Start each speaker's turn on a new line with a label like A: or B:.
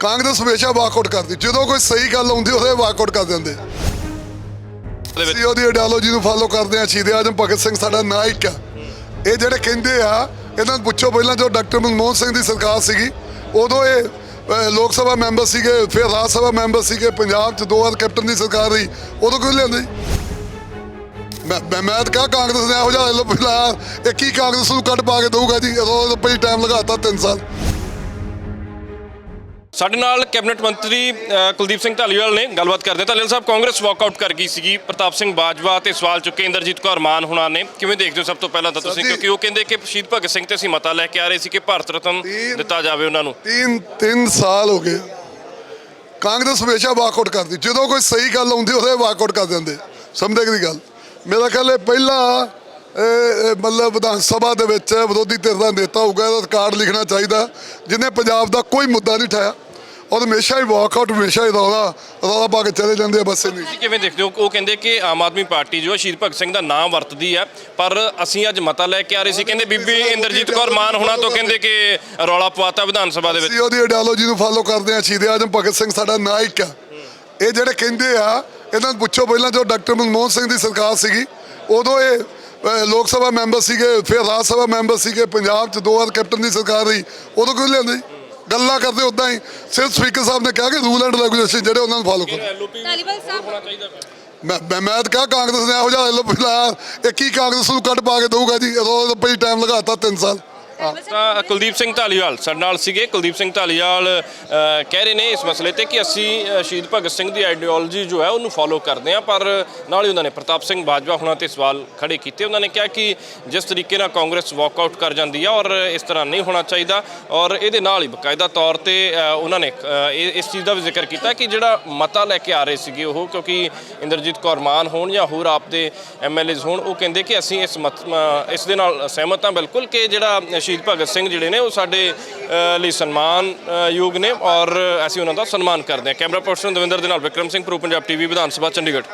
A: ਕਾਂਗਰਸ ਹਮੇਸ਼ਾ ਵਾਕਆਊਟ ਕਰਦੀ ਜਦੋਂ ਕੋਈ ਸਹੀ ਗੱਲ ਆਉਂਦੀ ਉਹਦੇ ਵਾਕਆਊਟ ਕਰ ਦਿੰਦੇ। ਅਸੀਂ ਉਹਦੀ ਆਈਡੀਓਲੋਜੀ ਨੂੰ ਫਾਲੋ ਕਰਦੇ ਆ ਸ਼ਹੀਦ ਆਜਮ ਭਗਤ ਸਿੰਘ ਸਾਡਾ ਨਾਇਕ ਆ। ਇਹ ਜਿਹੜੇ ਕਹਿੰਦੇ ਆ ਇਹਨਾਂ ਨੂੰ ਪੁੱਛੋ ਪਹਿਲਾਂ ਜੋ ਡਾਕਟਰ ਮਨਮੋਹਨ ਸਿੰਘ ਦੀ ਸਰਕਾਰ ਸੀਗੀ ਉਦੋਂ ਇਹ ਲੋਕ ਸਭਾ ਮੈਂਬਰ ਸੀਗੇ ਫਿਰ ਰਾਜ ਸਭਾ ਮੈਂਬਰ ਸੀਗੇ ਪੰਜਾਬ 'ਚ ਦੋ ਵਾਰ ਕੈਪਟਨ ਦੀ ਸਰਕਾਰ ਰਹੀ ਉਦੋਂ ਕਿਉਂ ਲਿਆਂਦੇ? ਮੈਂ ਮੈਂ ਮੈਂ ਤਾਂ ਕਿਹਾ ਕਾਂਗਰਸ ਨੇ ਇਹੋ ਜਿਹਾ ਐਲੋ ਪਿਲਾ ਇਹ ਕੀ ਕਾਂਗਰਸ ਨੂੰ ਕੱਢ ਪਾ ਕੇ ਦਊਗਾ ਜੀ ਉਦੋਂ ਪਈ ਟਾਈਮ ਲਗਾਤਾ 3 ਸਾਲ।
B: ਸਾਡੇ ਨਾਲ ਕੈਬਨਿਟ ਮੰਤਰੀ ਕੁਲਦੀਪ ਸਿੰਘ ਢਾਲੀਵਾਲ ਨੇ ਗੱਲਬਾਤ ਕਰਦੇ ਹਾਂ ਢਾਲੀਵਾਲ ਸਾਹਿਬ ਕਾਂਗਰਸ ਵਾਕਆਊਟ ਕਰ ਗਈ ਸੀਗੀ। ਪ੍ਰਤਾਪ ਸਿੰਘ ਬਾਜਵਾ ਤੇ ਸਵਾਲ ਚੁੱਕੇ ਇੰਦਰਜੀਤ ਕੌਰ ਮਾਨ ਹੁਣਾਂ ਨੇ। ਕਿਵੇਂ ਦੇਖਦੇ ਹੋ ਸਭ ਤੋਂ ਪਹਿਲਾਂ ਤਾਂ ਤੁਸੀਂ? ਕਿਉਂਕਿ ਉਹ ਕਹਿੰਦੇ ਕਿ ਸ਼ਹੀਦ ਭਗਤ ਸਿੰਘ ਤੇ ਅਸੀਂ ਮਤਾ ਲੈ ਕੇ ਆ ਰਹੇ ਸੀ ਕਿ ਭਾਰਤ ਰਤਨ
A: ਤੀਨ-
B: ਦਿੱਤਾ ਜਾਵੇ ਉਹਨਾਂ ਨੂੰ।
A: ਤਿੰਨ ਤਿੰਨ ਸਾਲ ਹੋ ਗਏ। ਕਾਂਗਰਸ ਹਮੇਸ਼ਾ ਵਾਕਆਊਟ ਕਰਦੀ। ਜਦੋਂ ਕੋਈ ਸਹੀ ਗੱਲ ਆਉਂਦੀ ਉਹਦੇ ਵਾਕਆਊਟ ਕਰ ਦਿੰਦੇ। ਸਮਝਦੇ ਕਿ ਦੀ ਗੱਲ? ਮੇਰਾ ਖਿਆਲ ਹੈ ਪਹਿਲਾ ਇਹ- ਇਹ ਮਤਲਬ ਵਿਧਾਨ ਸਭਾ ਦੇ ਵਿੱਚ ਵਿਰੋਧੀ ਧਿਰ ਦਾ ਨੇਤਾ ਹੋਊਗਾ ਇਹਦਾ ਕਾਰਡ ਲਿਖਣਾ ਚਾਹੀਦਾ। ਜਿਹਨੇ ਪੰਜਾਬ ਦਾ ਕੋਈ ਮੁੱਦਾ ਨਹੀਂ ਉਠਾਇਆ ਔਰ ਹਮੇਸ਼ਾ ਹੀ ਵਾਕਆਊਟ ਹਮੇਸ਼ਾ ਹੀ ਰੌਲਾ ਰੌਲਾ ਪਾ ਕੇ ਚਲੇ ਜਾਂਦੇ ਆ ਬਸ ਨਹੀਂ।
B: ਕਿਵੇਂ ਦੇਖਦੇ ਹੋ? ਉਹ ਕਹਿੰਦੇ ਕਿ ਆਮ ਆਦਮੀ ਪਾਰਟੀ ਜੋ ਹੈ ਸ਼ਹੀਦ ਭਗਤ ਸਿੰਘ ਦਾ ਨਾਮ ਵਰਤਦੀ ਹੈ ਪਰ ਅਸੀਂ ਅੱਜ ਮਤਾ ਲੈ ਕੇ ਆ ਰਹੇ ਸੀ। ਕਹਿੰਦੇ ਬੀਬੀ ਇੰਦਰਜੀਤ ਕੌਰ ਮਾਨ ਹੁਣਾਂ ਤੋਂ ਕਹਿੰਦੇ ਕਿ ਰੌਲਾ ਪਵਾਤਾ ਵਿਧਾਨ ਸਭਾ ਦੇ ਵਿੱਚ।
A: ਅਸੀਂ ਉਹਦੀ ਆਈਡੀਓਲੋਜੀ ਨੂੰ ਫਾਲੋ ਕਰਦੇ ਆ ਸ਼ਹੀਦ ਆਜਮ ਭਗਤ ਸਿੰਘ ਸਾਡਾ ਨਾਇਕ ਆ। ਇਹ ਜਿਹੜੇ ਕਹਿੰਦੇ ਆ ਇਹਨਾਂ ਨੂੰ ਪੁੱਛੋ ਪਹਿਲਾਂ ਜੋ ਡਾਕਟਰ ਮਨਮੋਹਨ ਸਿੰਘ ਦੀ ਸਰਕਾਰ ਸੀਗੀ ਉਦੋਂ ਇਹ ਲੋਕ ਸਭਾ ਮੈਂਬਰ ਸੀਗੇ ਫਿਰ ਰਾਜ ਸਭਾ ਮੈਂਬਰ ਸੀਗੇ ਪੰਜਾਬ 'ਚ ਦੋ ਵਾਰ ਕੈਪਟਨ ਦੀ ਸਰਕਾਰ ਰਹੀ ਉਦੋਂ ਕਿਉਂ ਲਿਆਂਦੇ? ਗੱਲਾਂ ਕਰਦੇ ਉਦਾਂ ਹੀ। ਸਿਰਫ ਸਪੀਕਰ ਸਾਹਿਬ ਨੇ ਕਿਹਾ ਕਿ ਰੂਲ ਐਂਡ ਰੈਗੂਲੇਸ਼ਨ ਜਿਹੜੇ ਉਹਨਾਂ ਨੂੰ ਫਾਲੋ ਕਰੋ।
B: ਐਲਓਪੀ
C: ਸਾਹਿਬ।
A: ਮੈਂ ਮੈਂ ਮੈਂ ਤਾਂ ਕਿਹਾ ਕਾਂਗਰਸ ਨੇ ਇਹੋ ਜਿਹਾ ਐਲੋ ਪਿਲਾ ਇਹ ਕੀ ਕਾਂਗਰਸ ਨੂੰ ਕੱਢ ਪਾ ਕੇ ਦਊਗਾ ਜੀ। ਉਦੋਂ ਪਈ ਟਾਈਮ ਲਗਾਤਾ 3 ਸਾਲ।
B: ਤਾਂ ਕੁਲਦੀਪ ਸਿੰਘ ਢਾਲੀਵਾਲ ਸਾਡੇ ਨਾਲ ਸੀਗੇ। ਕੁਲਦੀਪ ਸਿੰਘ ਢਾਲੀਵਾਲ ਕਹਿ ਰਹੇ ਨੇ ਇਸ ਮਸਲੇ ਤੇ ਕਿ ਅਸੀਂ ਸ਼ਹੀਦ ਭਗਤ ਸਿੰਘ ਦੀ ਆਈਡੀਓਲੋਜੀ ਜੋ ਹੈ ਉਹਨੂੰ ਫੋਲੋ ਕਰਦੇ ਹਾਂ ਪਰ ਨਾਲ ਹੀ ਉਹਨਾਂ ਨੇ ਪ੍ਰਤਾਪ ਸਿੰਘ ਬਾਜਵਾ ਹੁਣਾਂ ਤੇ ਸਵਾਲ ਖੜੇ ਕੀਤੇ। ਉਹਨਾਂ ਨੇ ਕਿਹਾ ਕਿ ਜਿਸ ਤਰੀਕੇ ਨਾਲ ਕਾਂਗਰਸ ਵਾਕਆਊਟ ਕਰ ਜਾਂਦੀ ਹੈ ਔਰ ਇਸ ਤਰ੍ਹਾਂ ਨਹੀਂ ਹੋਣਾ ਚਾਹੀਦਾ ਔਰ ਇਹਦੇ ਨਾਲ ਹੀ ਬਕਾਇਦਾ ਤੌਰ ਤੇ ਉਹਨਾਂ ਨੇ ਇਸ ਚੀਜ਼ ਦਾ ਵੀ ਜ਼ਿਕਰ ਕੀਤਾ ਕਿ ਜਿਹੜਾ ਮਤਾ ਲੈ ਕੇ ਆ ਰਹੇ ਸੀਗੇ ਉਹ ਕਿਉਂਕਿ ਇੰਦਰਜੀਤ ਕੌਰ ਮਾਨ ਹੋਣ ਜਾਂ ਹੋਰ ਆਪ ਦੇ ਐਮਐਲਏਜ਼ ਹੋਣ ਉਹ ਕਹਿੰਦੇ ਕਿ ਅਸੀਂ ਇਸ ਇਸ ਦੇ ਨਾਲ ਸਹਿਮਤ ਹਾਂ ਬਿਲਕੁਲ ਕਿ ਜਿਹੜਾ ਸ਼ਹੀਦ ਭਗਤ ਸਿੰਘ ਜਿਹੜੇ ਨੇ ਉਹ ਸਾਡੇ ਲਈ ਸਨਮਾਨ ਅ, ਯੋਗ ਨੇ ਔਰ ਅਸੀਂ ਉਹਨਾਂ ਦਾ ਸਨਮਾਨ ਕਰਦੇ ਹਾਂ। ਕੈਮਰਾ ਪਰਸਨ ਦਵਿੰਦਰ ਦੇ ਨਾਲ ਵਿਕਰਮ ਸਿੰਘ ਪ੍ਰੋ ਪੰਜਾਬ ਟੀਵੀ ਵਿਧਾਨ ਸਭਾ ਚੰਡੀਗੜ੍ਹ।